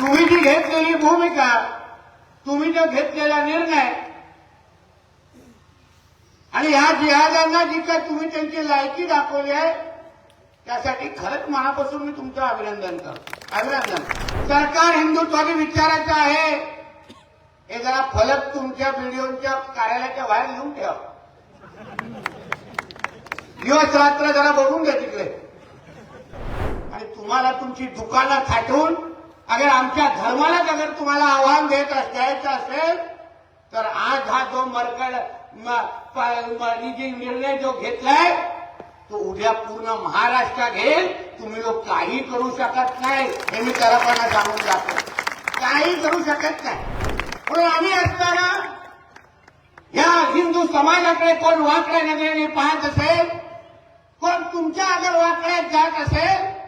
तुम्ही जी घेतलेली भूमिका तुम्ही जो घेतलेला निर्णय आणि ह्या जिहादांना जी काय तुम्ही त्यांची लायकी दाखवली आहे त्यासाठी खरंच मनापासून मी तुमचं अभिनंदन करतो. अभिनंदन. सरकार हिंदुत्वादी विचारायचं आहे. हे जरा फलक तुमच्या बीडीओच्या कार्यालयाच्या बाहेर लिहून ठेवा. दिवस रात्र जरा बघून घ्या तिकडे. आणि तुम्हाला तुमची दुकानं थाटून अगर आमच्या धर्मालाच अगर तुम्हाला आव्हान देत द्यायचं असेल तर आज हा जो मरकड म- प- निर्णय जो घेतलाय तो उद्या पूर्ण महाराष्ट्र घेईल तुम्ही लोक काही करू शकत नाही हे मी त्याला सांगून जातो. काही करू शकत नाही. म्हणून आम्ही असताना या हिंदू समाजाकडे कोण वाकड्या नजरेने पाहत असेल कोण तुमच्या अगर वाकड्यात जात असेल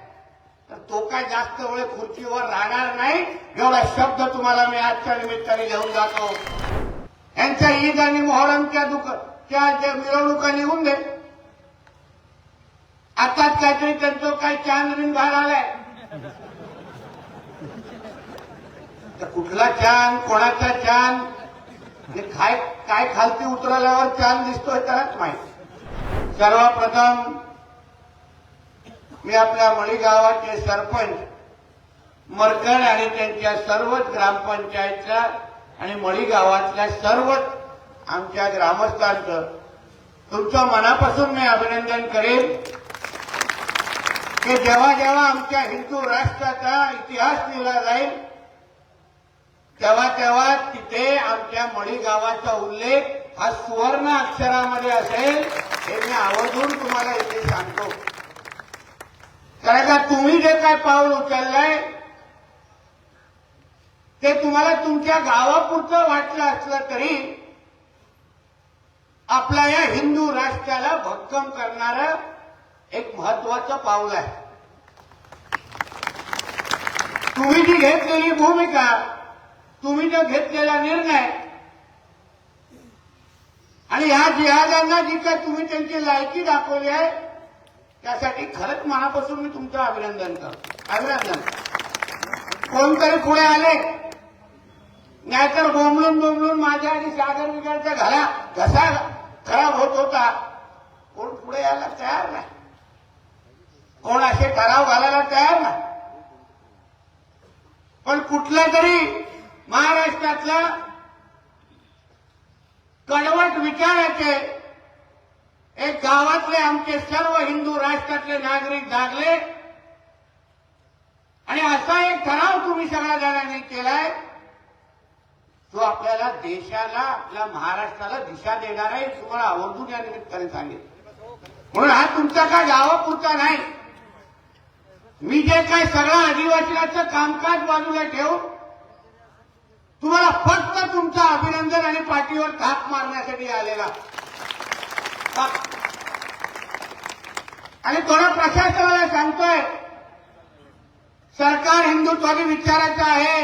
काय जास्त वेळ खुर्चीवर राहणार नाही? एवढा शब्द तुम्हाला मी आजच्या निमित्ताने घेऊन जातो. यांच्या ईद आणि मोहरमच्या त्या ज्या मिरवणुका निघून दे. आताच काहीतरी त्यांचं काही चांदबिन बाहेर आलाय. तर कुठला चांद कोणाचा चांद? हे काय काय खालती उतरल्यावर चांद दिसतोय त्यालाच माहिती. सर्वप्रथम मी आपल्या मळीगावाचे सरपंच मरकड आणि त्यांच्या सर्वच ग्रामपंचायतच्या आणि मळीगावातल्या सर्वच आमच्या ग्रामस्थांचं तुमच्या मनापासून मी अभिनंदन करेन की जेव्हा जेव्हा आमच्या हिंदू राष्ट्राचा इतिहास लिहिला जाईल तेव्हा तेव्हा तिथे आमच्या मळीगावाचा उल्लेख हा सुवर्ण अक्षरामध्ये असेल हे मी आवर्जून तुम्हाला इथे सांगतो. कारण का तुम्ही जे काय पाऊल उचललंय ते तुम्हाला तुमच्या गावापुरतं वाटलं असलं तरी आपल्या या हिंदू राष्ट्राला भक्कम करणारं एक महत्वाचं पाऊल आहे. तुम्ही जी घेतलेली भूमिका तुम्ही जो घेतलेला निर्णय आणि ह्या जिहादांना जी काय तुम्ही त्यांची लायकी दाखवली आहे त्यासाठी खरंच मनापासून मी तुमचं अभिनंदन करतो. अभिनंदन. कोणतरी पुढे आले? नाहीतर बोंबलून बोंबलून माझ्या आणि सागर विकारच्या घरा घसा खराब होत होता. कोण पुढे यायला तयार नाही. कोण असे ठराव घालायला तयार नाही. पण कुठल्या तरी महाराष्ट्रातला कडवट विचाराचे एक गावातले आमचे सर्व हिंदू राष्ट्रातले नागरिक जागले. आणि असा एक ठराव तुम्ही सगळ्या जणांनी केलाय जो आपल्याला देशाला आपल्या महाराष्ट्राला दिशा देणार आहे तुम्हाला आवर्जून या निमित्ताने सांगेल. म्हणून हा तुमचा काय गावापुरता नाही. मी जे काय सगळं आदिवासीचं कामकाज बाजूला ठेवून तुम्हाला फक्त तुमचं अभिनंदन आणि पाठीवर थाप मारण्यासाठी आलेला. आणि थोडं प्रशासनाला सांगतोय सरकार हिंदुत्वादी विचाराचं आहे.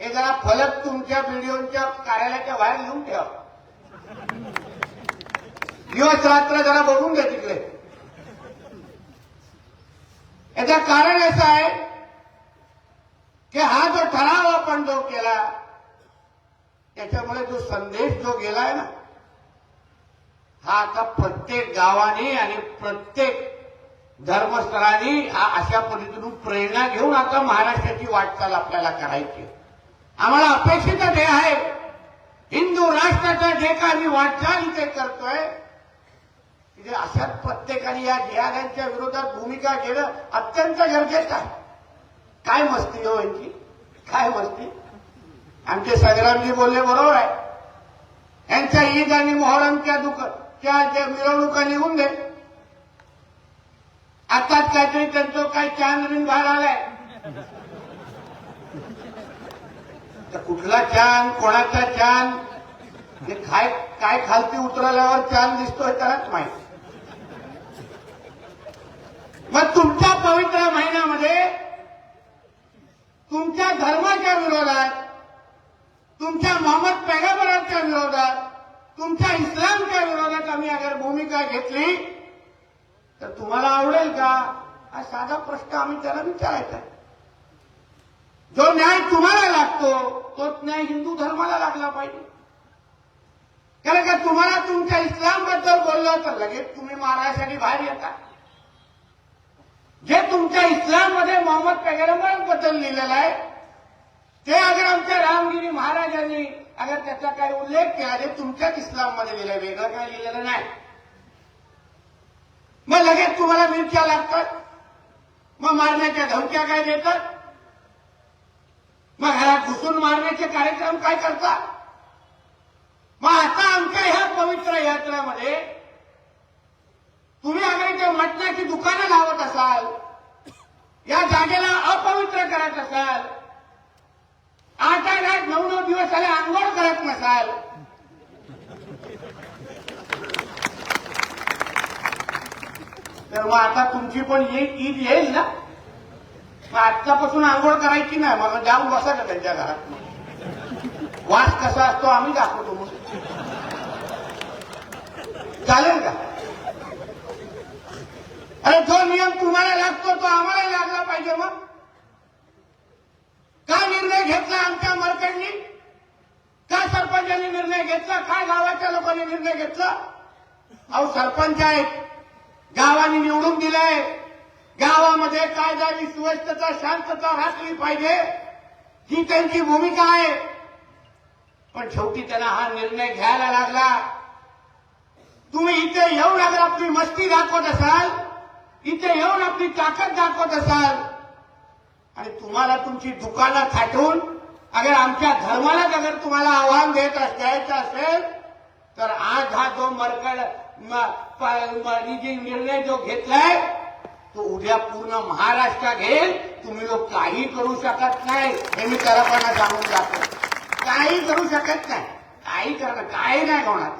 हे जरा फलक तुमच्या व्हिडिओच्या कार्यालयाच्या बाहेर लिहून ठेवा. दिवस रात्र जरा बघून घ्या तिकडे. याचं कारण असं आहे की हा जो ठराव आपण जो केला त्याच्यामुळे जो संदेश जो गेलाय ना हा आता प्रत्येक गावाने आणि प्रत्येक धर्मस्थळाने हा अशा पद्धतीनं प्रेरणा घेऊन आता महाराष्ट्राची वाटचाल आपल्याला करायची. आम्हाला अपेक्षित हे आहे. हिंदू राष्ट्राचा जे काय आम्ही वाटचाल इथे करतोय तिथे अशाच प्रत्येकाने या जिहाद्यांच्या विरोधात भूमिका घेणं अत्यंत गरजेचं आहे. काय मस्ती हो यांची? काय मस्ती? आमचे संग्रामजी बोलले बरोबर आहे. यांच्या ईद आणि मोहरमच्या दुकान त्या ज्या मिरवणुका निघून दे. आताच काहीतरी त्यांचं काही चांदबिन बाहेर आलाय. तर कुठला चांद कोणाचा चांद हे काय काय खालती उतरल्यावर चांद दिसतोय त्यालाच माहिती. मग तुमच्या पवित्र महिन्यामध्ये तुमच्या धर्माच्या विरोधात तुमच्या मोहम्मद पैगंबरांच्या विरोधात तुमच्या इस्लामच्या विरोधात आम्ही अगर भूमिका घेतली तर तुम्हाला आवडेल का? हा साधा प्रश्न आम्ही त्याला विचारायचा जो न्याय तुम्हाला लागतो तोच न्याय हिंदू धर्माला लागला पाहिजे. कारण का तुम्हाला तुमच्या इस्लामबद्दल बोललं तर लगेच तुम्ही मारायसाठी बाहेर येता. जे तुमच्या इस्लाममध्ये मोहम्मद पैगंबरांबद्दल लिहिलेलं आहे ते अगर आमच्या रामगिरी महाराजांनी अगर त्याचा काही उल्लेख केला ते तुमच्याच इस्लाममध्ये लिहिलं वेगळं काय लिहिलेलं नाही. मग लगेच तुम्हाला मिरच्या लागतात. मग मारण्याच्या धमक्या काय देतात? मग घरात घुसून मारण्याचे कार्यक्रम काय करतात? मग आता आमच्या ह्या पवित्र यात्रेमध्ये तुम्ही अगर त्या मटणाची दुकानं लावत असाल या जागेला अपवित्र करत असाल आठ नऊ नऊ दिवस झाले आंघोळ करत नसाल तर मग आता तुमची पण येईल ईद येईल ना? मग आजच्यापासून आंघोळ करायची नाही मग जाऊन बसा का त्यांच्या घरात? वास कसा असतो आम्ही दाखवतो मग. चालेल का? अरे जो नियम तुम्हाला लागतो तो आम्हाला लागला पाहिजे मग. का निर्णय घेतला आमच्या मरकडनी का सरपंचांनी निर्णय घेतला? काय गावाच्या लोकांनी निर्णय घेतला? अहो सरपंच आहेत. गावाने निवडून दिलाय. गावामध्ये कायदा सुव्यवस्थेचा शांतता राखली पाहिजे. ही त्यांची भूमिका आहे. पण शेवटी त्यांना हा निर्णय घ्यायला लागला. तुम्ही इथे येऊन अगर आपली मस्ती दाखवत असाल इथे येऊन आपली ताकद दाखवत असाल आणि तुम्हाला तुमची दुकानं थाटून अगर आमच्या धर्मालाच अगर तुम्हाला आव्हान देत द्यायचं असेल तर आज हा जो मरकड म- प- निर्णय जो घेतलाय तो उद्या पूर्ण महाराष्ट्र घेईल. तुम्ही लोक काही करू शकत नाही हे मी खरपणा सांगून जातो. काही करू शकत नाही. काही करणं काही नाही होणार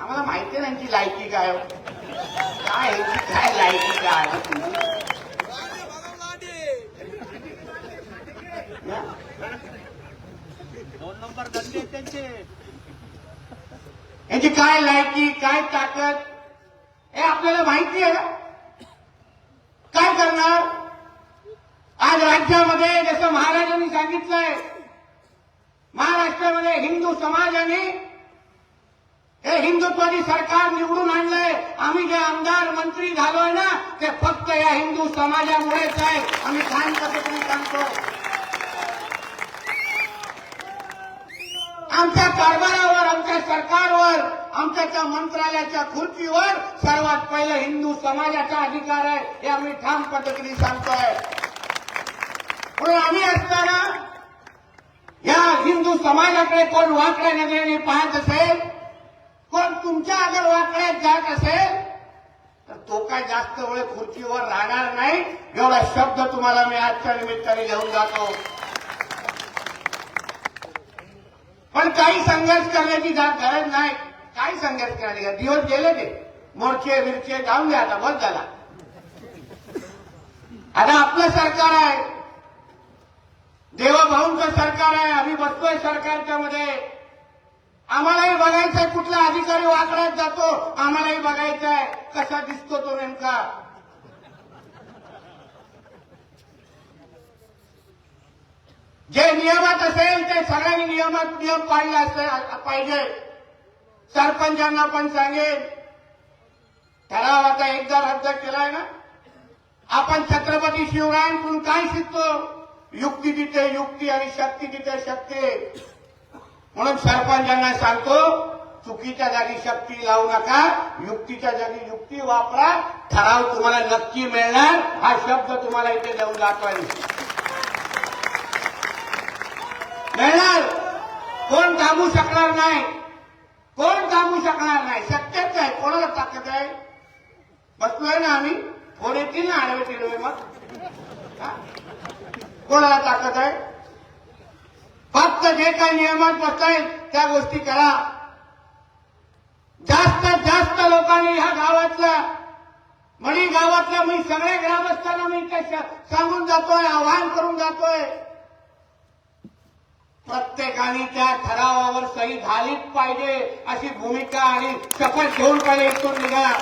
आम्हाला माहिती आहे त्यांची लायकी काय हो. काय काय लायकी काय आहे तुमची? या? दोन नंबर धंदे त्यांचे. याची काय लायकी काय ताकद? हे आपल्याला माहिती आहे ना? काय करणार? आज राज्यामध्ये जसं महाराजांनी सांगितलंय महाराष्ट्रामध्ये हिंदू समाजाने हे हिंदुत्वादी सरकार निवडून आणलंय. आम्ही जे आमदार मंत्री झालोय ना ते फक्त या हिंदू समाजामुळेच आहे. आम्ही छान पद्धतीने सांगतो आमच्या कारभारावर आमच्या सरकारवर आमच्या त्या मंत्रालयाच्या खुर्चीवर सर्वात पहिलं हिंदू समाजाचा अधिकार आहे हे आम्ही ठाम पद्धतीने सांगतोय. म्हणून आम्ही असताना या हिंदू समाजाकडे कोण वाकड्या नजरेने पाहत असेल कोण तुमच्या अगर वाकड्यात जात असेल तर तो काय जास्त वेळ खुर्चीवर राहणार नाही एवढा शब्द तुम्हाला मी आजच्या निमित्ताने घेऊन जातो. पण काही संघर्ष करण्याची गरज नाही. काही संघर्ष करण्याची गरज दिवस गेले ते. मोर्चे बिरचे जाऊन द्या आता बस झाला. आता आपलं सरकार आहे. देवाभाऊंचं सरकार आहे. आम्ही बसतोय सरकारच्या मध्ये. आम्हालाही बघायचंय कुठला अधिकारी वाकड्यात जातो. आम्हालाही बघायचंय आहे कसा दिसतो तो नेमका. जे नियमात असेल ते सगळ्यांनी नियमात नियम पाळले असेल पाहिजे. सरपंचांना पण सांगेल ठराव आता एकदा रद्द केलाय ना? आपण छत्रपती शिवरायांकडून काय शिकतो? युक्ती तिथे युक्ती आणि शक्ती तिथे शक्ती. म्हणून सरपंचांना सांगतो चुकीच्या जागी शक्ती लावू नका युक्तीच्या जागी युक्ती वापरा. ठराव तुम्हाला नक्की मिळणार. हा शब्द तुम्हाला इथे देऊन दाखवायला कोण थांबू शकणार नाही? कोण थांबू शकणार नाही? शक्यच आहे. कोणाला ताकद आहे? बसलोय ना आम्ही. फोन येतील ना आडवे तिडवे मग. कोणाला ताकद आहे? फक्त जे काही नियमात बसताय त्या गोष्टी करा. जास्त जास्त लोकांनी ह्या गावातल्या मणी गावातल्या मी सगळे ग्रामस्थांना मी इथे सांगून जातोय आवाहन करून जातोय. प्रत्येकाने त्या ठरावावर सही झालीच पाहिजे अशी भूमिका आणि शपथ घेऊन पहिले इथून निघा.